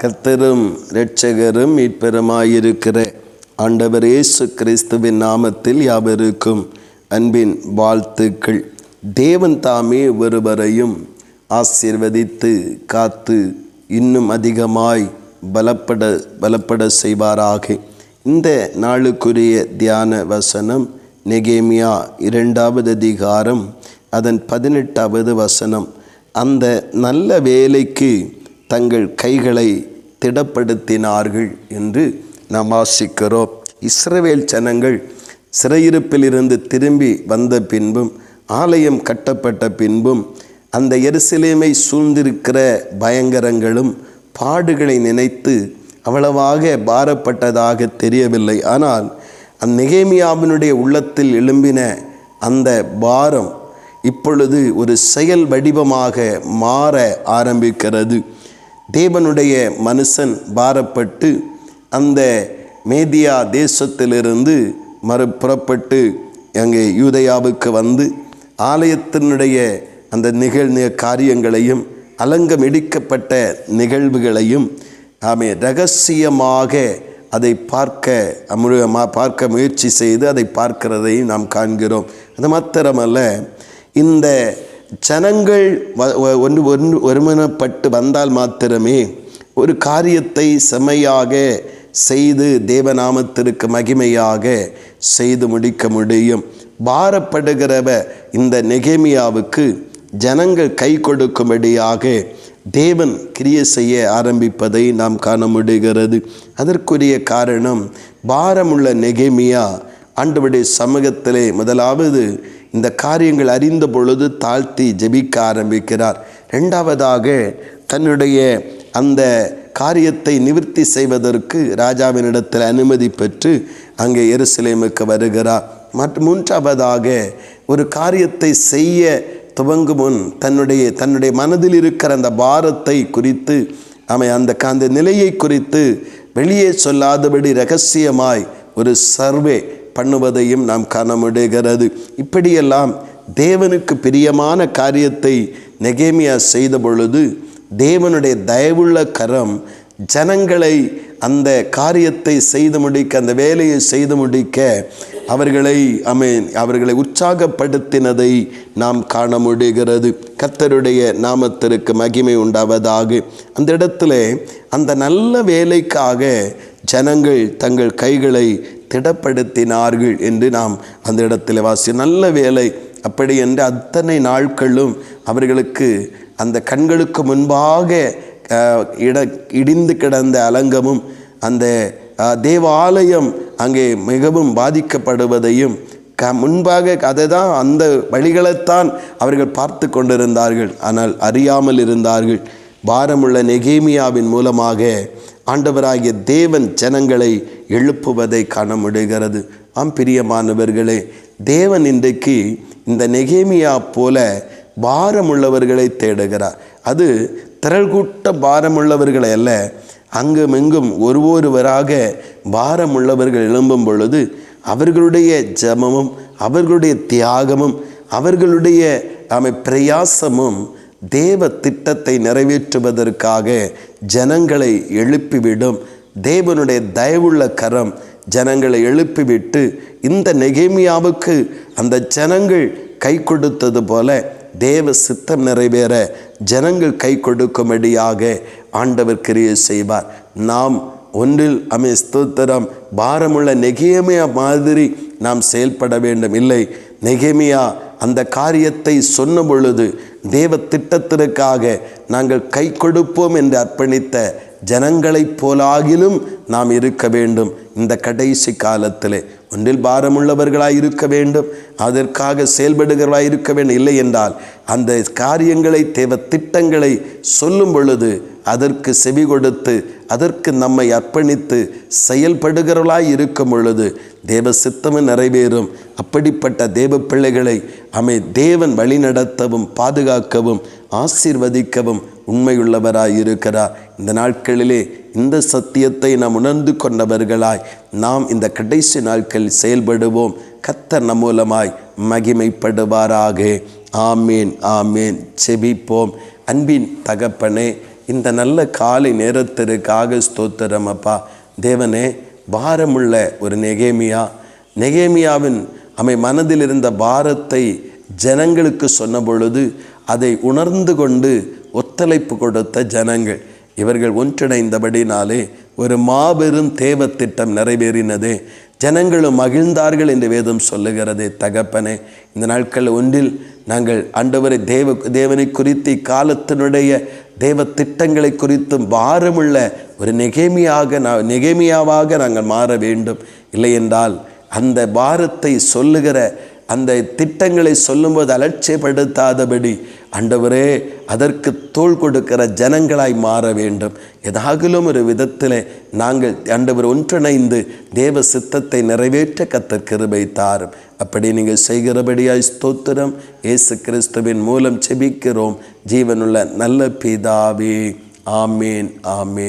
கத்தரும் இரட்சகரும் மீட்பெருமாயிருக்கிற ஆண்டவர் இயேசு கிறிஸ்துவின் நாமத்தில் யாவருக்கும் அன்பின் வாழ்த்துக்கள். தேவன் தாமே ஒருவரையும் ஆசீர்வதித்து காத்து இன்னும் அதிகமாய் பலப்பட பலப்பட செய்வாராக. இந்த நாளுக்குரிய தியான வசனம் நெகேமியா இரண்டாவது அதிகாரம் அதன் பதினெட்டாவது வசனம். அந்த நல்ல வேலைக்கு தங்கள் கைகளை திடப்படுத்தினார்கள் என்று நாம் வாசிக்கிறோம். இஸ்ரவேல் ஜனங்கள் சிறையிருப்பிலிருந்து திரும்பி வந்த பின்பும் ஆலயம் கட்டப்பட்ட பின்பும் அந்த எருசலேமை சூழ்ந்திருக்கிற பயங்கரங்களும் பாடுகளை நினைத்து அவ்வளவாக பாரப்பட்டதாக தெரியவில்லை. ஆனால் அந்நிகேமியாவினுடைய உள்ளத்தில் எழும்பின அந்த பாரம் இப்பொழுது ஒரு செயல் வடிவமாக மாற ஆரம்பிக்கிறது. தேவனுடைய மனுஷன் பாரப்பட்டு அந்த மேதியா தேசத்திலிருந்து மறு புறப்பட்டு அங்கே யூதயாவுக்கு வந்து ஆலயத்தினுடைய அந்த நிகழ்நிய காரியங்களையும் அலங்கமிடிக்கப்பட்ட நிகழ்வுகளையும் ஆமே ரகசியமாக அதை பார்க்க அமுழ- பார்க்க முயற்சி செய்து அதை பார்க்கிறதையும் நாம் காண்கிறோம். அது மாத்திரமல்ல இந்த ஜனங்கள் வ- ஒன்று ஒன்று ஒருமனப்பட்டு வந்தால் மாத்திரமே ஒரு காரியத்தை செம்மையாக செய்து தேவநாமத்திற்கு மகிமையாக செய்து முடிக்க முடியும். பாரப்படுகிறவ இந்த நெகேமியாவுக்கு ஜனங்கள் கை கொடுக்கும்படியாக தேவன் கிரியை செய்ய ஆரம்பிப்பதை நாம் காண முடிகிறது. அதற்குரிய காரணம் பாரமுள்ள நெகேமியா ஆண்டவருடைய சமூகத்திலே முதலாவது இந்த காரியங்கள் அறிந்த பொழுது தாழ்த்தி ஜெபிக்க ஆரம்பிக்கிறார். ரெண்டாவதாக தன்னுடைய அந்த காரியத்தை நிவர்த்தி செய்வதற்கு ராஜாவினிடத்தில் அனுமதி பெற்று அங்கே எருசலேமுக்கு வருகிறார். மற்றும் மூன்றாவதாக ஒரு காரியத்தை செய்ய துவங்கும் முன் தன்னுடைய தன்னுடைய மனதில் இருக்கிற அந்த பாரத்தை குறித்து அவன் அந்த அந்த நிலையை குறித்து வெளியே சொல்லாதபடி ரகசியமாய் ஒரு சர்வே பண்ணுவதையும் நாம் காண முடிகிறது இப்படியெல்லாம் தேவனுக்கு பிரியமான காரியத்தை நெகேமியா செய்த பொழுது தேவனுடைய தயவுள்ள கரம் ஜனங்களை அந்த காரியத்தை செய்து முடிக்க அந்த வேலையை செய்து முடிக்க அவர்களை அமேன் அவர்களை உற்சாகப்படுத்தினதை நாம் காண முடிகிறது கத்தருடைய நாமத்திற்கு மகிமை உண்டாவதாக. அந்த இடத்துல அந்த நல்ல வேலைக்காக ஜனங்கள் தங்கள் கைகளை திடப்படுத்தினார்கள் என்று நாம் அந்த இடத்துல வாசி. நல்ல வேலை அப்படி என்று அத்தனை நாட்களும் அவர்களுக்கு அந்த கண்களுக்கு முன்பாக இட இடிந்து கிடந்த அலங்கமும் அந்த தேவாலயம் அங்கே மிகவும் பாதிக்கப்படுவதையும் க முன்பாக அதை தான் அந்த வழிகளைத்தான் அவர்கள் பார்த்து கொண்டிருந்தார்கள். ஆனால் அறியாமல் இருந்தார்கள். பாரமுள்ள நெகேமியாவின் மூலமாக ஆண்டவராகிய தேவன் ஜனங்களை எழுப்புவதை காண முடிகிறது ஆம் பிரியமானவர்களே தேவன் இன்றைக்கு இந்த நெகேமியா போல பாரமுள்ளவர்களை தேடுகிறார். அது திரள்கூட்ட பாரமுள்ளவர்களை அல்ல அங்குமெங்கும் ஒருவொருவராக ஒரு ஒருவராக பாரமுள்ளவர்கள் எழும்பும் பொழுது அவர்களுடைய ஜமமும் அவர்களுடைய தியாகமும் அவர்களுடைய அமை பிரயாசமும் தேவ திட்டத்தை நிறைவேற்றுவதற்காக ஜனங்களை எழுப்பிவிடும். தேவனுடைய தயவுள்ள கரம் ஜனங்களை எழுப்பிவிட்டு இந்த நெகேமியாவுக்கு அந்த ஜனங்கள் கை கொடுத்தது போல தேவ சித்தம் நிறைவேற ஜனங்கள் கை கொடுக்கும்படியாக ஆண்டவர் கிரியை செய்வார். நாம் ஒன்றில் அமை ஸ்தோத்திரம். பாரமுள்ள நெகேமியா மாதிரி நாம் செயல்பட வேண்டும் இல்லை நெகேமியா அந்த காரியத்தை சொன்ன பொழுது தேவ திட்டத்திற்காக நாங்கள் கை கொடுப்போம் என்று அர்ப்பணித்த ஜனங்களைப் போலாகிலும் நாம் இருக்க வேண்டும். இந்த கடைசி காலத்தில் ஒன்றில் பாரமுள்ளவர்களாய் இருக்க வேண்டும் அதற்காக செயல்படுகிறவர்களாய் இருக்க வேண்டும். இல்லை என்றால் அந்த காரியங்களை தேவ திட்டங்களை சொல்லும் பொழுது அதற்கு செவி கொடுத்து அதற்கு நம்மை அர்ப்பணித்து செயல்படுகிறவர்களாய் இருக்கும் பொழுது தேவ சித்தமும் நிறைவேறும். அப்படிப்பட்ட தேவ பிள்ளைகளை அமை தேவன் வழிநடத்தவும் பாதுகாக்கவும் ஆசீர்வதிக்கவும் உண்மையுள்ளவராயிருக்கிறார். இந்த நாட்களிலே இந்த சத்தியத்தை நாம் உணர்ந்து கொண்டவர்களாய் நாம் இந்த கடைசி நாட்கள் செயல்படுவோம். கத்தர் நம் மூலமாய் மகிமைப்படுவாராக. ஆமேன் ஆமேன். செபிப்போம் அன்பின் தகப்பனே இந்த நல்ல காலை நேரத்திற்காக ஸ்தோத்திரம் அப்பா. தேவனே பாரமுள்ள ஒரு நெகேமியா நெகேமியாவின் அமை மனதில் இருந்த பாரத்தை ஜனங்களுக்கு சொன்ன பொழுது அதை உணர்ந்து கொண்டு ஒத்துழைப்பு கொடுத்த ஜனங்கள். இவர்கள் ஒன்றிணைந்தபடினாலே ஒரு மாபெரும் தேவ திட்டம் நிறைவேறினது. ஜனங்களும் மகிழ்ந்தார்கள் என்று வேதம் சொல்லுகிறது தகப்பனே. இந்த நாட்கள் ஒன்றில் நாங்கள் ஆண்டவரை தேவ தேவனை குறித்து காலத்தினுடைய தேவ திட்டங்களை குறித்தும் பாரமுள்ள ஒரு நெகேமியாக நான் நெகேமியாவாக நாங்கள் மாற வேண்டும். இல்லையென்றால் அந்த பாரத்தை சொல்லுகிற அந்த திட்டங்களை சொல்லும்போது அலட்சியப்படுத்தாதபடி ஆண்டவரே அதற்கு தோள் கொடுக்கிற ஜனங்களாய் மாற வேண்டும். ஏதாகிலும் ஒரு விதத்தில் நாங்கள் ஆண்டவர் ஒன்றிணைந்து தேவ சித்தத்தை நிறைவேற்ற கத்தர் கிருபை தாரும். அப்படி நீங்கள் செய்கிறபடியாய் ஸ்தோத்திரம். இயேசு கிறிஸ்துவின் மூலம் செபிக்கிறோம் ஜீவனுள்ள நல்ல பிதாவே. ஆமேன் ஆமேன்.